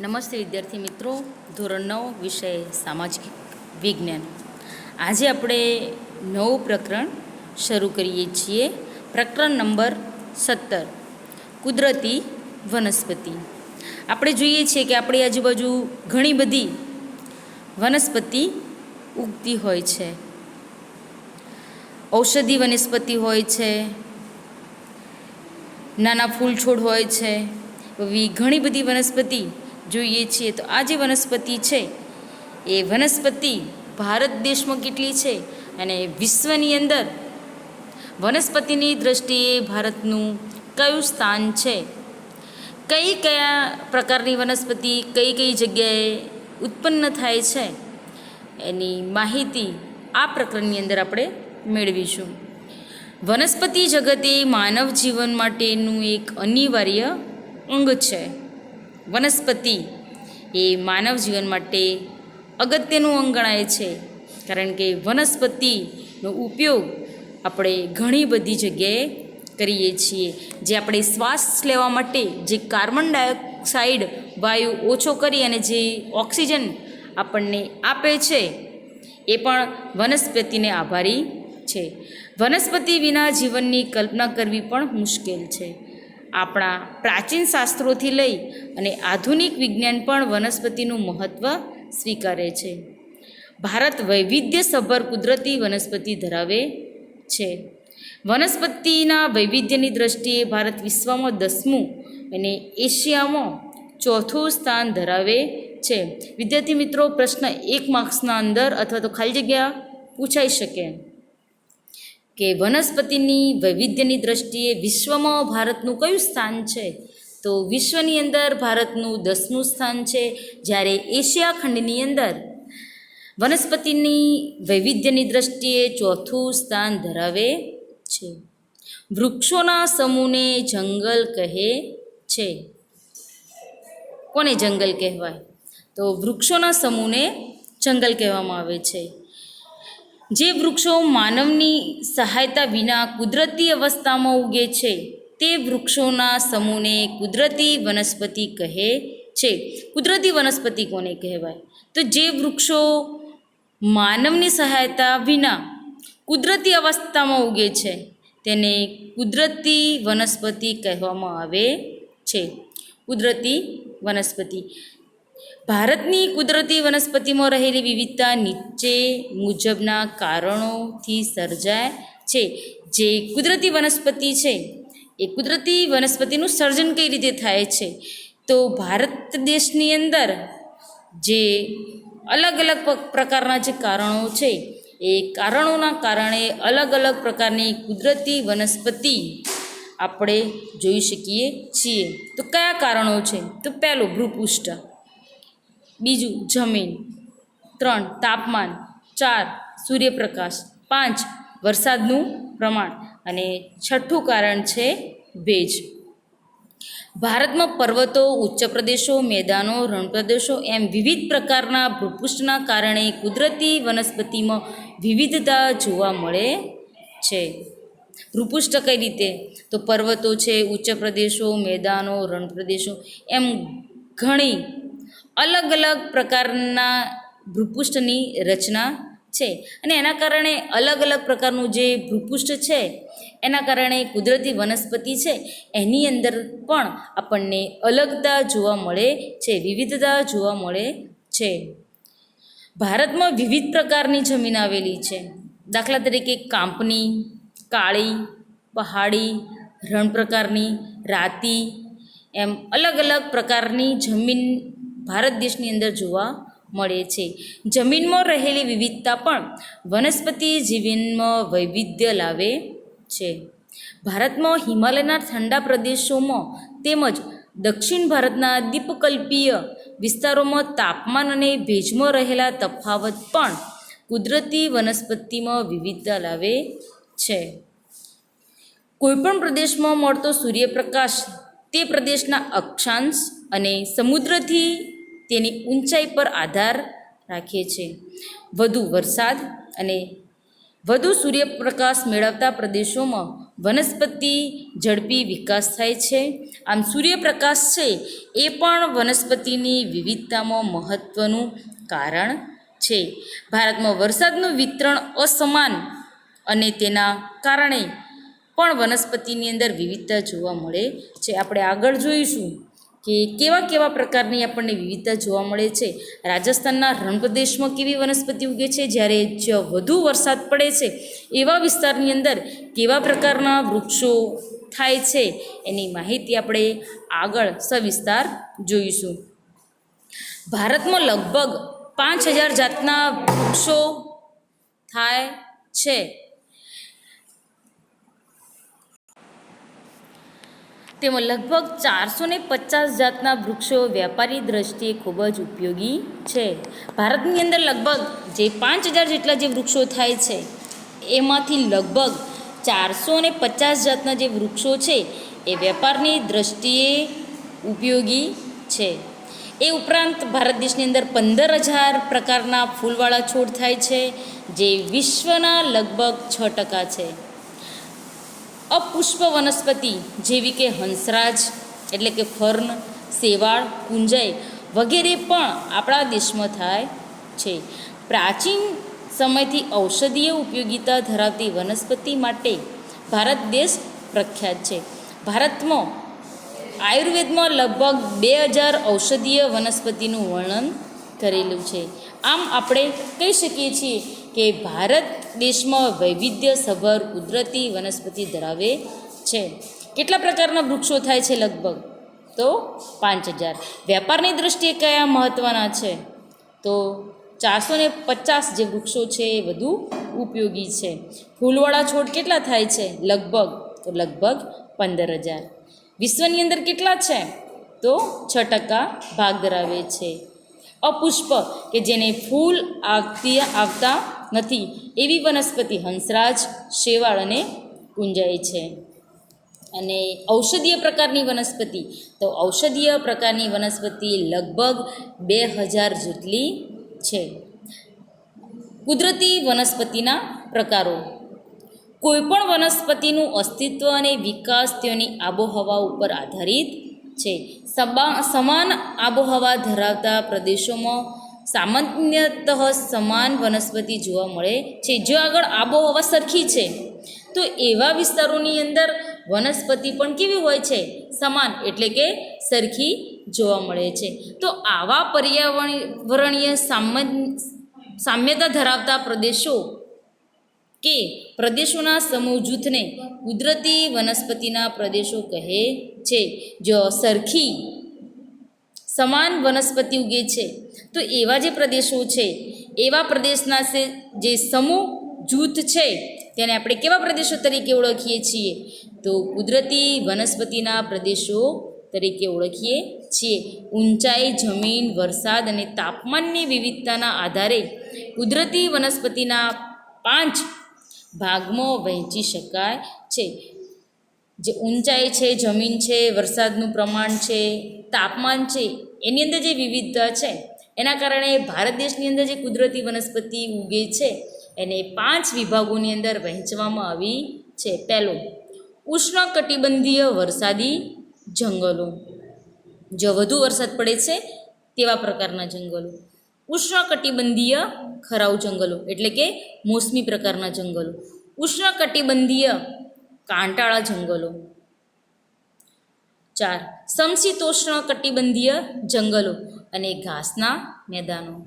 નમસ્તે વિદ્યાર્થી મિત્રો. ધોરણ નવ, વિષય સામાજિક વિજ્ઞાન. આજે આપણે નવું પ્રકરણ શરૂ કરીએ છીએ. પ્રકરણ નંબર સત્તર. કુદરતી વનસ્પતિ. આપણે જોઈએ છીએ કે આપણી આજુબાજુ ઘણી બધી વનસ્પતિ ઉગતી હોય છે. ઔષધિ વનસ્પતિ હોય છે. નાના ફૂલ છોડ હોય છે. એવી ઘણી બધી વનસ્પતિ જોઈએ છીએ તો આ જે વનસ્પતિ છે, એ વનસ્પતિ ભારત દેશમાં કેટલી છે અને વિશ્વની અંદર વનસ્પતિની દૃષ્ટિએ ભારતનું કયું સ્થાન છે? કઈ કયા પ્રકારની વનસ્પતિ કઈ કઈ જગ્યાએ ઉત્પન્ન થાય છે? એની માહિતી આ પ્રકરણની અંદર આપણે મેળવીશું. વનસ્પતિ જગત માનવ જીવન માટેનું એક અનિવાર્ય અંગ છે. વનસ્પતિ એ માનવ જીવન માટે અગત્યનું અંગ ગણાય છે. કારણ કે વનસ્પતિનો ઉપયોગ આપણે ઘણી બધી જગ્યાએ કરીએ છીએ. જે આપણે શ્વાસ લેવા માટે જે કાર્બન ડાયોક્સાઇડ વાયુ ઓછો કરી અને જે ઓક્સિજન આપણને આપે છે, એ પણ વનસ્પતિને આભારી છે. વનસ્પતિ વિના જીવનની કલ્પના કરવી પણ મુશ્કેલ છે. આપણા પ્રાચીન શાસ્ત્રોથી લઈ અને આધુનિક વિજ્ઞાન પણ વનસ્પતિનું મહત્ત્વ સ્વીકારે છે. ભારત વૈવિધ્યસભર કુદરતી વનસ્પતિ ધરાવે છે. વનસ્પતિના વૈવિધ્યની દ્રષ્ટિએ ભારત વિશ્વમાં દસમું અને એશિયામાં ચોથું સ્થાન ધરાવે છે. વિદ્યાર્થી મિત્રો, પ્રશ્ન એક માર્ક્સના અંદર અથવા તો ખાલી જગ્યા પૂછાઈ શકે. કે વનસ્પતિની વૈવિધ્યની દ્રષ્ટિએ વિશ્વમાં ભારતનું કયું સ્થાન છે? તો વિશ્વની અંદર ભારતનું દસમું સ્થાન છે, જ્યારે એશિયા ખંડની અંદર વનસ્પતિની વૈવિધ્યની દ્રષ્ટિએ ચોથું સ્થાન ધરાવે છે. વૃક્ષોના સમૂહને જંગલ કહે છે. કોને જંગલ કહેવાય? તો વૃક્ષોના સમૂહને જંગલ કહેવામાં આવે છે. જે વૃક્ષો માનવની સહાયતા વિના કુદરતી અવસ્થામાં ઉગે છે, તે વૃક્ષોના સમૂહને કુદરતી વનસ્પતિ કહે છે. કુદરતી વનસ્પતિ કોને કહેવાય? તો જે વૃક્ષો માનવની સહાયતા વિના કુદરતી અવસ્થામાં ઉગે છે, તેને કુદરતી વનસ્પતિ કહેવામાં આવે છે. કુદરતી વનસ્પતિ. ભારતની કુદરતી વનસ્પતિમાં રહેલી વિવિધતા નીચે મુજબના કારણોથી સર્જાય છે. જે કુદરતી વનસ્પતિ છે, એ કુદરતી વનસ્પતિનું સર્જન કઈ રીતે થાય છે? તો ભારત દેશની અંદર જે અલગ અલગ પ્રકારના જે કારણો છે, એ કારણોના કારણે અલગ અલગ પ્રકારની કુદરતી વનસ્પતિ આપણે જોઈ શકીએ છીએ. તો કયા કારણો છે? તો પહેલું ભૂપૃષ્ઠ. બીજું જમીન. ત્રણ, તાપમાન. ચાર, સૂર્યપ્રકાશ. પાંચ, વરસાદનું પ્રમાણ. અને છઠ્ઠું કારણ છે ભેજ. ભારતમાં પર્વતો, ઉચ્ચ પ્રદેશો, મેદાનો, રણપ્રદેશો એમ વિવિધ પ્રકારના ભૂપૃષ્ઠના કારણે કુદરતી વનસ્પતિમાં વિવિધતા જોવા મળે છે. ભૂપૃષ્ઠ કઈ રીતે? તો પર્વતો છે ઉચ્ચ પ્રદેશો, મેદાનો, રણપ્રદેશો એમ ઘણી અલગ અલગ પ્રકારના ભૂપૃષ્ઠની રચના છે. અને એના કારણે અલગ અલગ પ્રકારનું જે ભૂપૃષ્ઠ છે, એના કારણે કુદરતી વનસ્પતિ છે, એની અંદર પણ આપણને અલગતા જોવા મળે છે, વિવિધતા જોવા મળે છે. ભારતમાં વિવિધ પ્રકારની જમીન આવેલી છે. દાખલા તરીકે કાંપની, કાળી, પહાડી, રણ પ્રકારની, રાતી, એમ અલગ અલગ પ્રકારની જમીન ભારત દેશની અંદર જોવા મળે છે. જમીનમાં રહેલી વિવિધતા પણ વનસ્પતિ જીવનમાં વૈવિધ્ય લાવે છે. ભારતમાં હિમાલયના ઠંડા પ્રદેશોમાં તેમજ દક્ષિણ ભારતના દીપકલ્પીય વિસ્તારોમાં તાપમાન અને ભેજમાં રહેલા તફાવત પણ કુદરતી વનસ્પતિમાં વિવિધતા લાવે છે. કોઈપણ પ્રદેશમાં મળતો સૂર્યપ્રકાશ તે પ્રદેશના અક્ષાંશ અને સમુદ્રથી તેની ઊંચાઈ પર આધાર રાખે છે. વધુ વરસાદ અને વધુ સૂર્યપ્રકાશ મેળવતા પ્રદેશોમાં વનસ્પતિ ઝડપી વિકાસ થાય છે. આમ સૂર્યપ્રકાશ છે એ પણ વનસ્પતિની વિવિધતામાં મહત્ત્વનું કારણ છે. ભારતમાં વરસાદનું વિતરણ અસમાન અને તેના કારણે પણ વનસ્પતિની અંદર વિવિધતા જોવા મળે છે. આપણે આગળ જોઈશું કે કેવા કેવા પ્રકારની આપણને વિવિધતા જોવા મળે છે? રાજસ્થાનના રણપ્રદેશમાં કેવી વનસ્પતિ ઉગે છે? જ્યારે જ્યાં વધુ વરસાદ પડે છે, એવા વિસ્તારની અંદર કેવા પ્રકારના વૃક્ષો થાય છે? એની માહિતી આપણે આગળ સવિસ્તાર જોઈશું. ભારતમાં લગભગ પાંચ હજાર જાતના વૃક્ષો થાય છે. તેમાં લગભગ ચારસો ને પચાસ જાતના વૃક્ષો વેપારી દ્રષ્ટિએ ખૂબ જ ઉપયોગી છે. ભારતની અંદર લગભગ જે પાંચ હજાર જેટલા જે વૃક્ષો થાય છે, એમાંથી લગભગ ચારસો ને પચાસ જાતના જે વૃક્ષો છે, એ વેપારની દ્રષ્ટિએ ઉપયોગી છે. એ ઉપરાંત ભારત દેશની અંદર પંદર હજાર પ્રકારના ફૂલવાળા છોડ થાય છે, જે વિશ્વના લગભગ છ ટકા છે. અપુષ્પ વનસ્પતિ જેવી કે હંસરાજ, એટલે કે ફર્ન શેવાળ કુંજય વગેરે પણ આપણા દેશમાં થાય છે. પ્રાચીન સમયથી ઔષધીય ઉપયોગિતા ધરાવતી વનસ્પતિ માટે ભારત દેશ પ્રખ્યાત છે. ભારતમાં આયુર્વેદમાં લગભગ બે હજાર ઔષધીય વનસ્પતિનું વર્ણન કરેલું છે. આમ આપણે કહી શકીએ છીએ કે ભારત દેશમાં વૈવિધ્યસભર કુદરતી વનસ્પતિ ધરાવે છે. કેટલા પ્રકારના વૃક્ષો થાય છે લગભગ? તો પાંચ હજાર. વેપારની દૃષ્ટિએ કયા મહત્ત્વના છે? તો ચારસો ને પચાસ જે વૃક્ષો છે એ વધુ ઉપયોગી છે. ફૂલવાળા છોડ કેટલા થાય છે? લગભગ, તો લગભગ પંદર હજાર. વિશ્વની અંદર કેટલા છે? તો છ ટકા ભાગ ધરાવે છે. અપુષ્પ કે જેને ફૂલ આવતી આવતા નથી, એવી વનસ્પતિ હંસરાજ શેવાળ અને ગુંજાય છે. અને ઔષધીય પ્રકારની વનસ્પતિ, તો ઔષધીય પ્રકારની વનસ્પતિ લગભગ બે હજાર જેટલી છે. કુદરતી વનસ્પતિના પ્રકારો. કોઈપણ વનસ્પતિનું અસ્તિત્વ અને વિકાસ તેની આબોહવા ઉપર આધારિત છે. સબા, સમાન આબોહવા ધરાવતા પ્રદેશોમાં સામાન્યતઃ સમાન વનસ્પતિ જોવા મળે છે, જો આગળ આબોહવા સરખી છે. તો એવા વિસ્તારોની અંદર વનસ્પતિ પણ કેવી હોય છે? સમાન એટલે કે સરખી જોવા મળે છે. તો આવા પર્યાવરણીય સામાન્ય, સામ્યતા ધરાવતા પ્રદેશો કે પ્રદેશોના સમૂહ જૂથને કુદરતી વનસ્પતિના પ્રદેશો કહે છે. જો સરખી સમાન વનસ્પતિ ઉગે છે, તો એવા જે પ્રદેશો છે, એવા પ્રદેશના જે સમૂહ જૂથ છે, તેને આપણે કેવા પ્રદેશો તરીકે ઓળખીએ છીએ? તો કુદરતી વનસ્પતિના પ્રદેશો તરીકે ઓળખીએ છીએ. ઊંચાઈ, જમીન, વરસાદ અને તાપમાનની વિવિધતાના આધારે કુદરતી વનસ્પતિના પાંચ ભાગમાં વહેંચી શકાય છે. જે ઊંચાઈ છે, જમીન છે, વરસાદનું પ્રમાણ છે, તાપમાન છે, એની અંદર જે વિવિધતા છે, એના કારણે ભારત દેશની અંદર જે કુદરતી વનસ્પતિ ઉગે છે, એને પાંચ વિભાગોની અંદર વહેંચવામાં આવી છે. પહેલું, ઉષ્ણકટિબંધીય વરસાદી જંગલો. જો વધુ વરસાદ પડે છે, તેવા પ્રકારના જંગલો. ઉષ્ણકટિબંધીય ખરાઉ જંગલો, એટલે કે મોસમી પ્રકારના જંગલો. ઉષ્ણકટિબંધીય કાંટાળા જંગલો. ચાર સમશીતોષ્ણ કટિબંધીય જંગલો અને ઘાસના મેદાનો.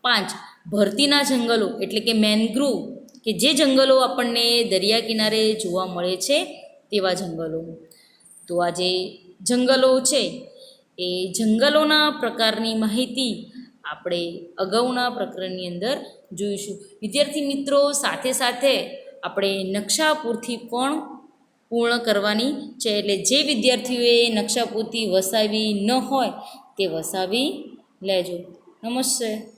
પાંચ, ભરતીના જંગલો, એટલે કે મેનગ્રુવ, કે જે જંગલો આપણને દરિયા કિનારે જોવા મળે છે તેવા જંગલો. તો આ જે જંગલો છે, એ જંગલોના પ્રકારની માહિતી આપણે અગાઉના પ્રકરણની અંદર જોઈશું. વિદ્યાર્થી મિત્રો, સાથે સાથે આપણે નકશાપૂરથી પણ પૂર્ણ કરવાની છે. એટલે જે વિદ્યાર્થીઓએ નકશાપૂર્તિ વસાવી ન હોય તે વસાવી લેજો. નમસ્તે.